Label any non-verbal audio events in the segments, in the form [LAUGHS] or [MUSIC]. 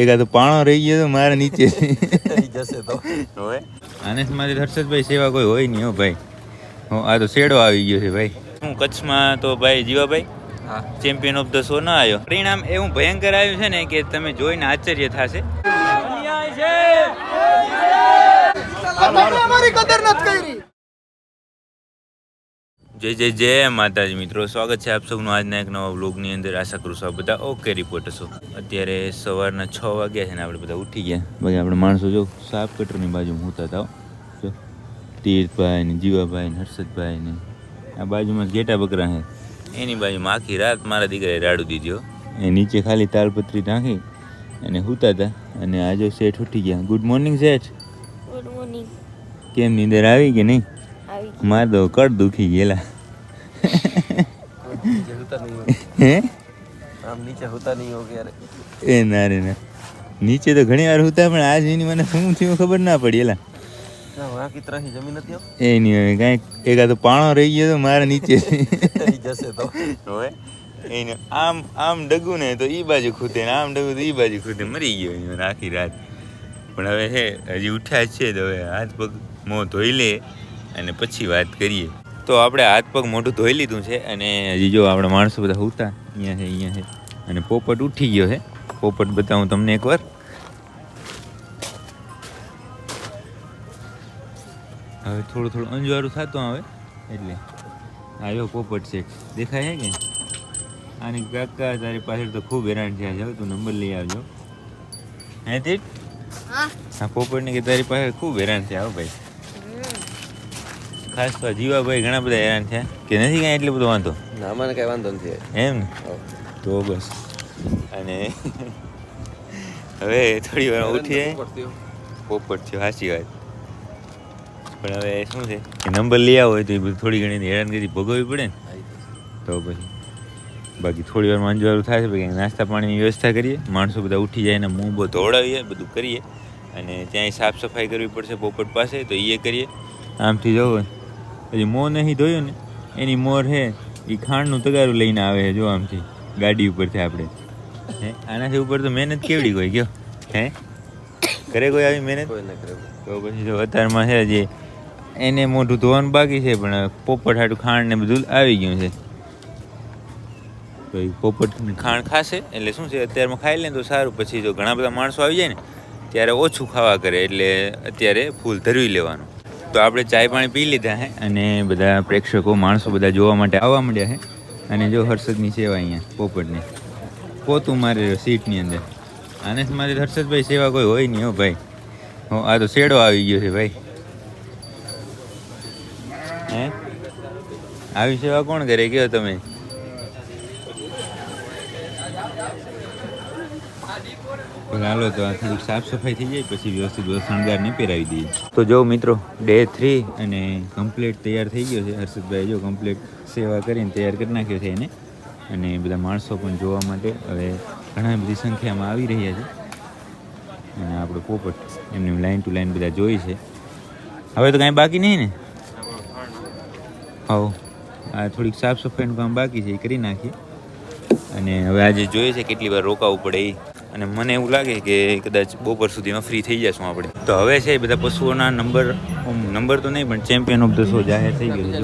એકાદ પાણો રહી ગયો તો મારા નીચે. [LAUGHS] જશે તો. હોય મારી હર્ષદભાઈ સેવા કોઈ હોય નહીં હો ભાઈ. હું આ તો શેડો આવી ગયો છે ભાઈ. હું કચ્છમાં તો ભાઈ જીવાભાઈ હા. ચેમ્પિયન ઓફ ધ શો ના આવ્યો. પરિણામ એવું ભયંકર આવ્યું છે ને કે તમે જોઈને આશ્ચર્ય થશે. જય જય જય માતાજી મિત્રો સ્વાગત છે આપ સૌનું આજના એક નવા બ્લોગની અંદર. આશા કરું છું બધા ઓકે રિપોર્ટ છો. અત્યારે સવારના છ વાગ્યા છે ને આપણે બધા ઉઠી ગયા. બાકી આપણે માણસો જો સાફ કટરની બાજુમાં હોતા હતા જો તીર્થભાઈ ને જીવાભાઈ ને હર્ષદભાઈ ને. આ બાજુમાં ઘેટા બકરા છે. એની બાજુમાં આખી રાત મારા દીકરાએ રાડું દીધો એ નીચે ખાલી તાલપત્રી નાખી અને હુતા હતા. અને આજે શેઠ ઉઠી ગયા. ગુડ મોર્નિંગ શેઠ. ગુડ મોર્નિંગ કેમ નીંદર આવી કે નહીં? મારે તો કડ દુખી ગયેલા. હે? આમ નીચે હોતા નહીં હો ક્યારે? એ ના રે ના. નીચે તો ઘણી વાર હોતા પણ આજ એની મને શું થયું ખબર ના પડી એલા. ક્યાં વાં નથી એ નહીં હવે કાંઈક એકાદ પાણો રહી ગયો તો મારા નીચે. [LAUGHS] જશે તો. હોય? એને આમ આમ ડગું ને તો એ બાજુ ખૂતે ને આમ ડગું તો એ બાજુ ખૂતે. મરી ગયો ઈ આખી રાત. પણ હવે હે હજી ઉઠ્યા છે તો હવે હાથ પગ મોં ધોઈ લે. અને પછી વાત કરીએ. તો આપણે હાથ પગ મોઢું ધોઈ લીધું છે અને હજી જો આપણે માણસો બધા હુતા અહીંયા છે અહીંયા છે. અને પોપટ ઉઠી ગયો છે. પોપટ બતાવું તમને એકવાર. હવે થોડું થોડું અંજવાળું થતું આવે એટલે આવ્યો પોપટ છે. દેખાય છે કે? આની કાકા તારી પાછળ તો ખૂબ હેરાન થયા છે. તું નંબર લઈ આવજો. હે તે હા. આ પોપટને કે તારી પાછળ ખૂબ હેરાન થયા ભાઈ. ખાસ તો જીવાભાઈ ઘણા બધા હેરાન થયા. કે નથી કાંઈ એટલો બધો વાંધો? ના મને કાંઈ વાંધો નથી એમ ને? તો બસ. અને હવે થોડી વાર ઉઠીએ. પોપટ છે સાચી વાત. પણ હવે શું છે? કે નંબર લઈ આવો તો એ બધું થોડી ઘણી હેરાનગતિ ભોગવવી પડે ને. તો પછી. બાકી થોડી વારમાં અંજવાળું થાય છે પછી નાસ્તા પાણીની વ્યવસ્થા કરીએ. માણસો બધા ઉઠી જાય ને મોં બહુ ધોવડાવીએ બધું કરીએ. અને ત્યાંય સાફ સફાઈ કરવી પડશે પોપટ પાસે તો એ કરીએ. આમથી જવું પછી મોં નહીં ધોયું ને એની મોર છે એ ખાંડનું તગારું લઈને આવે છે જો આમથી ગાડી ઉપરથી આપણે. હે આનાથી ઉપર તો મહેનત કેવડી કોઈ ગયો. હે? કરે કોઈ આવી મહેનત? તો પછી જો અત્યારમાં છે જે એને મોઢું ધોવાનું બાકી છે પણ પોપટ હાટું ખાંડ ને બધું આવી ગયું છે. તો એ પોપટ ખાંડ ખાશે એટલે શું છે અત્યારમાં ખાઈ લે તો સારું. પછી જો ઘણા બધા માણસો આવી જાય ને ત્યારે ઓછું ખાવા કરે એટલે અત્યારે ફૂલ ધરવી લેવાનું. તો આપણે ચાય પાણી પી લીધા છે અને બધા પ્રેક્ષકો, માણસો બધા જોવા માટે આવવા માંડ્યા છે અને જો હર્ષદની સેવા અહીંયા, પોપટની. પોતું મારે સીટની અંદર. આને મારે હર્ષદભાઈ સેવા કોઈ હોય નહીં હો ભાઈ. હો, આ તો શેડો આવી ગયો છે ભાઈ. હે? આવી સેવા કોણ કરે કયો તમે? પણ હાલો તો થોડીક સાફ સફાઈ થઈ જાય, પછી વ્યવસ્થિત શણગારને પહેરાવી દઈએ. તો જો મિત્રો ડે થ્રી અને કમ્પ્લીટ તૈયાર થઈ ગયો છે. હર્ષદભાઈ જો કમ્પ્લીટ સેવા કરીને તૈયાર કરી નાખ્યો છે એને. અને બધા માણસો પણ જોવા માટે હવે ઘણા બધી સંખ્યામાં આવી રહ્યા છે. અને આપણો પોપટ, એમને લાઈન ટુ લાઈન બધા જોઈ છે. હવે તો કાંઈ બાકી નહીં ને? હવ, આ થોડીક સાફ સફાઈનું કામ બાકી છે, એ કરી નાખીએ. અને હવે આજે જોઈએ છે કેટલી વાર રોકાવું પડે એ. અને મને એવું લાગે કે કદાચ બપોર સુધીમાં ફ્રી થઈ જશું આપણે. તો હવે છે બધા પશુઓના નંબર નંબર તો નહીં, પણ ચેમ્પિયન ઓફ ધ શો જાહેર થઈ ગયો છે.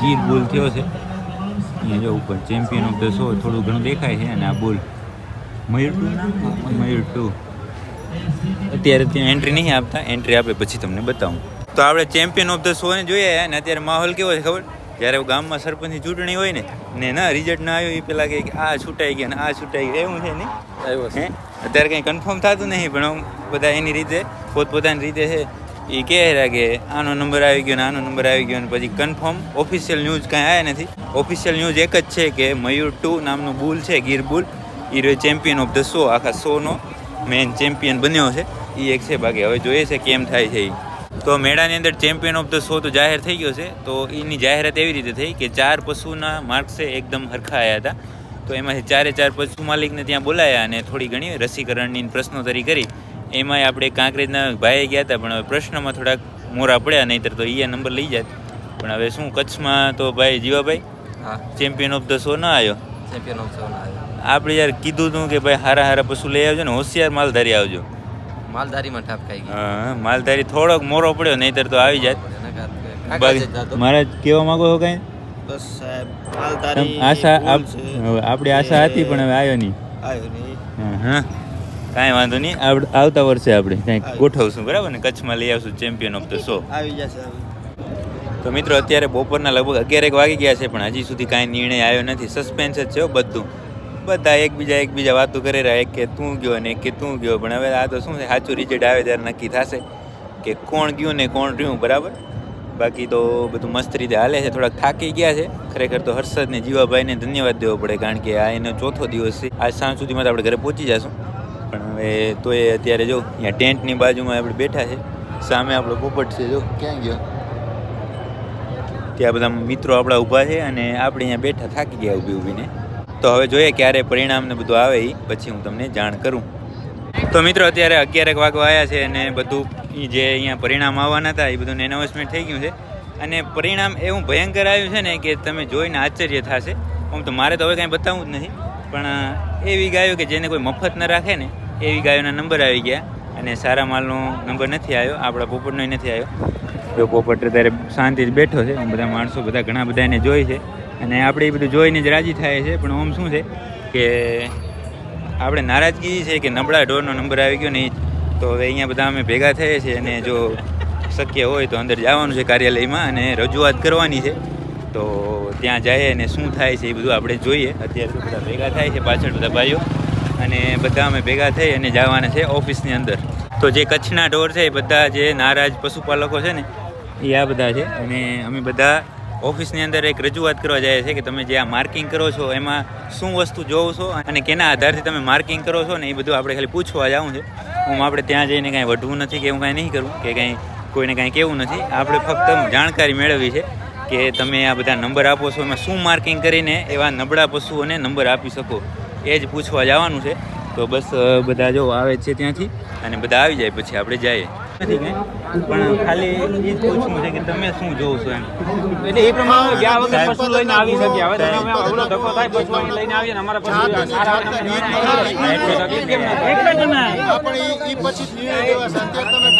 ગીર બોલ થયો છે. અહીંયા જો ઉપર ચેમ્પિયન ઓફ ધ શો થોડું ઘણું દેખાય છે અને આ બોલ. મયુર ટુ? મયુર ટુ. અત્યારે ત્યાં એન્ટ્રી નહીં આપતા એન્ટ્રી આપે પછી તમને બતાવું. તો આપણે ચેમ્પિયન ઓફ ધ શો ને જોઈએ, અને અત્યારે માહોલ કેવો છે ખબર? જ્યારે ગામમાં સરપંચની ચૂંટણી હોય ને ને ના રિઝલ્ટ ના આવ્યો એ પેલા કે આ છૂટાઈ ગયા ને આ છૂટાઈ ગયા એવું છે ને? આવ્યો છે. અત્યારે કંઈ કન્ફર્મ થતું નહીં પણ બધા એની રીતે પોતપોતાની રીતે છે. એ કહે રહ્યા કે આનો નંબર આવી ગયો ને આનો નંબર આવી ગયો ને પછી કન્ફર્મ ઓફિશિયલ ન્યૂઝ કાંઈ આવ્યા નથી. ઓફિશિયલ ન્યૂઝ એક જ છે કે મયુર ટુ નામનું બુલ છે ગીર બુલ. એ રહ્યો ચેમ્પિયન ઓફ ધ શો આખા શોનો મેન ચેમ્પિયન બન્યો છે. એ એક છે બાકી હવે જોઈએ છે કેમ થાય છે એ તો મેળાની અંદર ચેમ્પિયન ઓફ ધ શો તો જાહેર થઈ ગયો છે. તો એની જાહેરાત એવી રીતે થઈ કે ચાર પશુના માર્ક્સે એકદમ હરખા આવ્યા હતા. તો એમાંથી ચારે ચાર પશુ માલિકને ત્યાં બોલાયા અને થોડી ઘણી રસીકરણની પ્રશ્નોતરી કરી. એમાંય આપણે કાંકરેજના ભાઈએ ગયા હતા પણ હવે પ્રશ્નમાં થોડાક મોરા પડ્યા નહીંતર તો એ નંબર લઈ જાય. પણ હવે શું કચ્છમાં તો ભાઈ જીવાભાઈ હા. ચેમ્પિયન ઓફ ધ શો ના આવ્યો. ચેમ્પિયન ઓફ ઝોન આવ્યો. આપણે યાર કીધું હતું કે ભાઈ હારા હારા પશુ લઈ આવજો ને હોશિયાર માલધારી આવજો. માલધારીમાં ઠાપ ખાઈ ગઈ હા માલધારી થોડોક મોરો પડ્યો નહીતર તો આવી જાત. મહારાજ કેવા માંગો છો કઈ? બસ સાહેબ માલધારી આશા આપણી આશા હતી પણ હવે આવ્યો નહીં. આવ્યો નહીં. હા કાંઈ વાંધો નહીં. આવતા વર્ષે આપણે કંઈક ગોઠવશું બરાબર ને? કચ્છમાં લઈ આવશું ચેમ્પિયન ઓફ ધ શો. આવી જશે તો મિત્રો અત્યારે બપોરના લગભગ અગિયાર એક વાગી ગયા છે પણ હજી સુધી કાંઈ નિર્ણય આવ્યો નથી. સસ્પેન્સ જ છે બધું. બધા એકબીજા એકબીજા વાતો કરી રહ્યા કે તું ગયો ને કે તું ગયો. પણ હવે આ તો શું છે? સાચું રિઝલ્ટ આવે ત્યારે નક્કી થશે કે કોણ ગયું ને કોણ રહ્યું, બરાબર? બાકી તો બધું મસ્ત રીતે હાલે છે. થોડાક થાકી ગયા છે. ખરેખર તો હર્ષદને જીવાભાઈને ધન્યવાદ દેવો પડે, કારણ કે આ એનો ચોથો દિવસ છે. આજ સાંજ સુધીમાં તો આપણે ઘરે પહોંચી જશું પણ હવે તો એ અત્યારે જો અહીંયા ટેન્ટની બાજુમાં આપણે બેઠા છે. સામે આપણો પોપટ છે. જો, ક્યાં ગયો? ત્યાં બધા મિત્રો આપણા ઊભા છે અને આપણે અહીંયા બેઠા થાકી ગયા ઊભી ઊભીને. તો હવે જોઈએ ક્યારે પરિણામ ને બધું આવે એ પછી હું તમને જાણ કરું. તો મિત્રો, અત્યારે અગિયારેક વાગવા આવ્યા છે અને બધું જે અહીંયા પરિણામ આવવાના હતા એ બધું એનાઉન્સમેન્ટ થઈ ગયું છે. અને પરિણામ એવું ભયંકર આવ્યું છે ને કે તમે જોઈને આશ્ચર્ય થશે. આમ તો મારે તો હવે કાંઈ બતાવવું જ નથી. પણ એવી ગાયો કે જેને કોઈ મફત ન રાખે ને, એવી ગાયોના નંબર આવી ગયા. અને સારા માલનો નંબર નથી આવ્યો. આપણા પોપટનો નથી આવ્યો. જો પોપટ અત્યારે શાંતિ જ બેઠો છે. બધા માણસો બધા ઘણા બધા એને જોઈ છે. અને આપણે એ બધું જોઈને જ રાજી થાય છે. પણ આમ શું છે કે આપણે નારાજગી છે કે નબળા ઢોરનો નંબર આવી ગયો ને તો હવે અહીંયા બધા અમે ભેગા થઈએ છીએ અને જો શક્ય હોય તો અંદર જવાનું છે કાર્યાલયમાં અને રજૂઆત કરવાની છે. તો ત્યાં જઈએ અને શું થાય છે એ બધું આપણે જોઈએ. અત્યારે તો બધા ભેગા થાય છે પાછળ બધા ભાઈઓ. અને બધા અમે ભેગા થઈ અને જવાના છે ઓફિસની અંદર. તો જે કચ્છના ઢોર છે એ બધા જે નારાજ પશુપાલકો છે ને, એ આ બધા છે. અને અમે બધા ઓફિસની અંદર એક રજૂઆત કરવા જાય છે કે તમે જે આ માર્કિંગ કરો છો, એમાં શું વસ્તુ જોવો છો અને કેના આધારથી તમે માર્કિંગ કરો છો ને એ બધું આપણે ખાલી પૂછવા જવું છે. હું આપણે ત્યાં જઈને કાંઈ વઢવું નથી કે એવું કાંઈ નહીં કરું, કે કાંઈ કોઈને કાંઈ કેવું નથી. આપણે ફક્ત જાણકારી મેળવવી છે કે તમે આ બધા નંબર આપો છો, એમાં શું માર્કિંગ કરીને એવા નબળા પશુઓને નંબર આપી શકો, એ જ પૂછવા જવાનું છે. તો બસ બધા જો આવે છે ત્યાંથી અને બધા આવી જાય, પછી આપણે જઈએ. નથી કાંઈ. પણ ખાલી એ જ પૂછવું છે કે તમે શું જોવો છો એમ. એટલે એ પ્રમાણે ગયા વખત પશુ લઈને આવી શકીએ. હવે તમે અવળો ધક્કો થાય પશુ લઈને આવીએ ને અમારા પશુ કેમ ના એ પછી જ નિર્ણય લેવા છે. અત્યારે તમે હા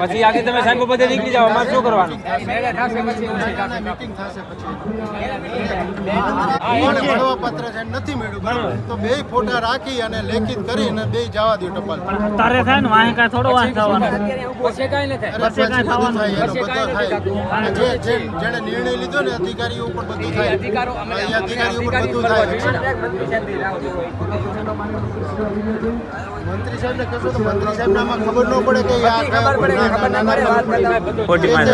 પછી આગળ તમે સાહેબ બધે નીકળી જાઓ અમારે શું કરવાનું? મીટિંગ થશે પછી કોણે મળવા પત્ર છે નથી મેળવ્યું તો બે ફોટા રાખી અને લેખિત કરીને બે જવા દો ટપાલ તારે થાય. ને વાંહે કાંઈ થોડો વાંહ થવાનો પછી કાંઈ ન થાય. પછી બધું થાય થાય. જે જે જેણે નિર્ણય લીધો ને અધિકારીઓ ઉપર બધું થાય. એ અધિકારીઓ ઉપર બધું થાય. મંત્રી સાહેબને કશું તો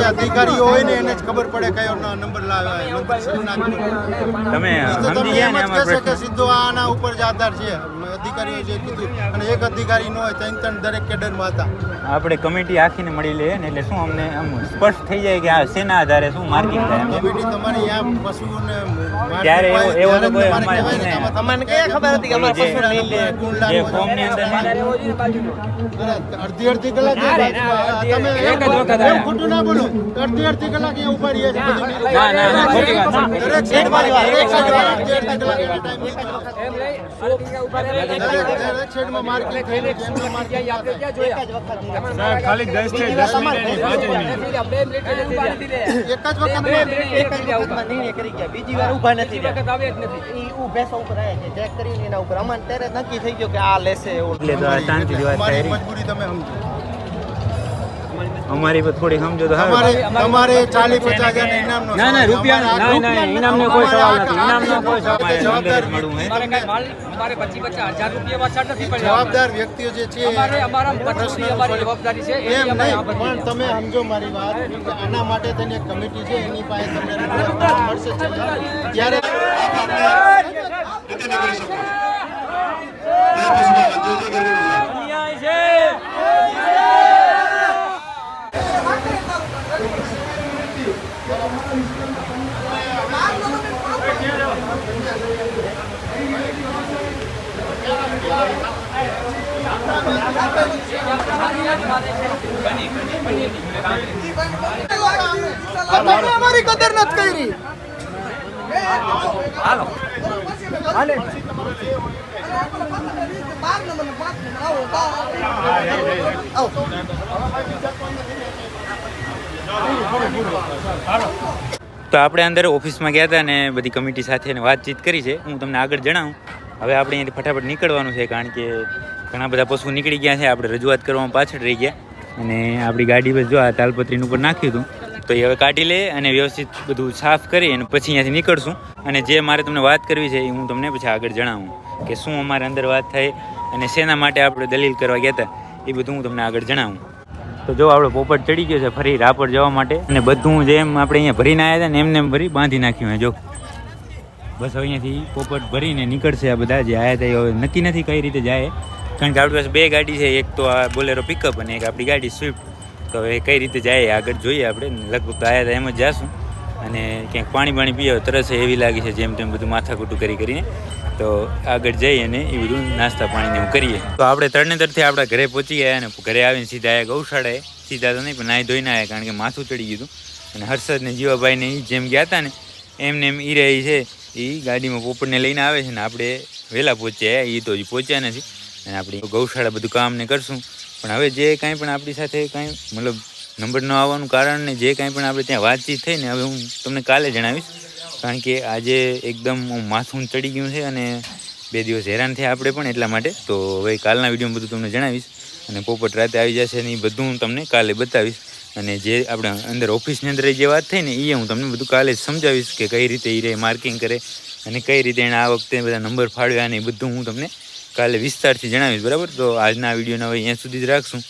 અધિકારીઓ હોય ને એને જ ખબર પડે કયો નંબર લાવે મંત્રી સાહેબના હાથમાં. તમે ઈ તો સમજી તમે ગયા એમ ને જ આમાં કહેશો કે સીધો આના ઉપર જ આધાર છે. અધિકારીઓ જે કીધું અને એક અધિકારી ન હોય ત્રણ ત્રણ દરેક કેડરમાં હતા. આપણે કમિટી આખીને મળી લઈએ ને એટલે શું અમને આમ સ્પષ્ટ થઈ જાય કે આ શેના આધારે શું માર્કિંગ થાય. કમિટી તમારી પશુઓને ત્યારે એવો- તો કોઈ અમારે. તમને ક્યાં ખબર હતી કે જે- જે ફોર્મની અંદર અડધી અડધી કલાક તમે એક જ વખત એમ ખોટું ના બોલો. અડધી અડધી કલાક એ ઊભા રહીએ છીએ ના, ના, ના, ખોટી વાત. છે. દરેક શેડમાં દરેક શેડમાં અડધી અડધી કલાક એનો time લીધો. દરેક દરેક શેડમાં marking થયેલું છે, એમનું marking ખાલી દસથી દસ મિનિટ પાંચ મિનિટ એક જ વખતમાં એક જ વખતમાં નિર્ણય કરી ગયા બીજી વાર ઊભા નથી રહ્યા. ઈ ઊભેસા ઉપર આવ્યા છે. ચેક કરીને એના ઉપર. અમારે ત્યારે નક્કી થઈ ગયું કે આ લેશે એવું. એટલે તો આ થાય મજબૂરી તમે સમજો. અમારી પર થોડી સમજો તો તમારે તમારે ચાલીસ પચાસ હજાર ઇનામનો ના ના રૂપિયા ના ના ઇનામનો કોઈ સવાલ નથી ઇનામનો કોઈ સવાલ અમારે જવાબદાર હે. અમારે કાંઈ માલ અમારે પચીસ પચાસ હજાર રૂપિયા પાછળ નથી પડ્યા. જવાબદાર વ્યક્તિઓ જે છે અમારે અમારા પ્રશ્ન અમારી જવાબદારી છે એ એમ અમે નહીં પણ તમે સમજો મારી વાત આના માટે તેની એક કમિટી છે એની પાસે તમને મળશે જ છે. ત્યારે અન્યાય છે તમે અમારી કદર નથી કરી તો આપણે અંદર ઓફિસમાં ગયા હતા ને બધી કમિટી સાથે વાતચીત કરી છે. હું તમને આગળ જણાવું. હવે આપણે અહીંયાથી ફટાફટ નીકળવાનું છે, કારણ કે ઘણા બધા પશુ નીકળી ગયા છે. આપણે રજૂઆત કરવામાં પાછળ રહી ગયા. અને આપણી ગાડી બસ જો આ તાલપત્રીનું ઉપર નાખ્યું હતું. તો એ હવે કાઢી લે અને વ્યવસ્થિત બધું સાફ કરી અને પછી અહીંયાથી નીકળશું. અને જે મારે તમને વાત કરવી છે એ હું તમને પછી આગળ જણાવું કે શું અમારે અંદર વાત થાય અને શેના માટે આપણે દલીલ કરવા ગયા હતા એ બધું હું તમને આગળ જણાવું. તો જો આપણો પોપટ ચડી ગયો છે ફરી રાપર જવા માટે. અને બધું જેમ આપણે અહીંયા ભરીને આવ્યા હતા ને એમને એમ ભરી બાંધી નાખ્યું છે, જો. બસ અહીંયાથી પોપટ ભરીને નીકળશે આ બધા જે આવ્યા હતા હવે નક્કી નથી કઈ રીતે જાય. કારણ કે આપણી પાસે બે ગાડી છે, એક તો આ બોલેરો પિકઅપ અને એક આપણી ગાડી સ્વિફ્ટ તો હવે કઈ રીતે જાય આગળ જોઈએ આપણે. લગભગ તો આવ્યા હતા એમ જ જાશું. અને ક્યાંક પાણી પાણી પીએ તરસ એવી લાગી છે, જેમ તેમ બધું માથાકૂટું કરી કરીને. તો આગળ જઈ અને એ બધું નાસ્તા પાણીને એવું કરીએ. તો આપણે તરણેતરથી આપણા ઘરે પહોંચી ગયા અને ઘરે આવીને સીધા આવ્યા ગૌશાળાએ. સીધા તો નહીં, પણ નાહી ધોઈને આવ્યા કારણ કે માથું ચડી ગયું અને હર્ષદ ને જીવાભાઈને એ જેમ ગયા હતા ને, એમને એમ ઈ રહી છે એ ગાડીમાં પોપડને લઈને આવે છે ને આપણે વહેલા પહોંચ્યા એ તો હજી પહોંચ્યા નથી. અને આપણી ગૌશાળા બધું કામ ને કરશું. પણ હવે જે કાંઈ પણ આપણી સાથે કાંઈ, મતલબ નંબર ન આવવાનું કારણ ને જે કાંઈ પણ આપણે ત્યાં વાતચીત થઈ ને, હવે હું તમને કાલે જણાવીશ. કારણ કે આજે એકદમ માથું ચડી ગયું છે અને બે દિવસ હેરાન થયા આપણે પણ એટલા માટે. તો હવે કાલના વિડીયોમાં બધું તમને જણાવીશ અને પોપટ રાતે આવી જશે ને એ બધું હું તમને કાલે બતાવીશ. અને જે આપણે અંદર ઓફિસની અંદર જે વાત થઈ ને એ હું તમને બધું કાલે સમજાવીશ કે કઈ રીતે એ માર્કિંગ કરે અને કઈ રીતે એણે આ વખતે બધા નંબર ફાળવ્યા ને એ બધું હું તમને કાલે વિસ્તારથી જણાવીશ. બરાબર? તો આજના વિડીયોને હવે અહીંયા સુધી જ રાખશું.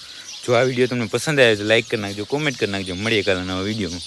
જો આ વીડિયો તમને પસંદ આવે તો લાઈક કરી નાખજો કોમેન્ટ કરી નાખજો. મળીએ કાલે નવા વિડીયોમાં.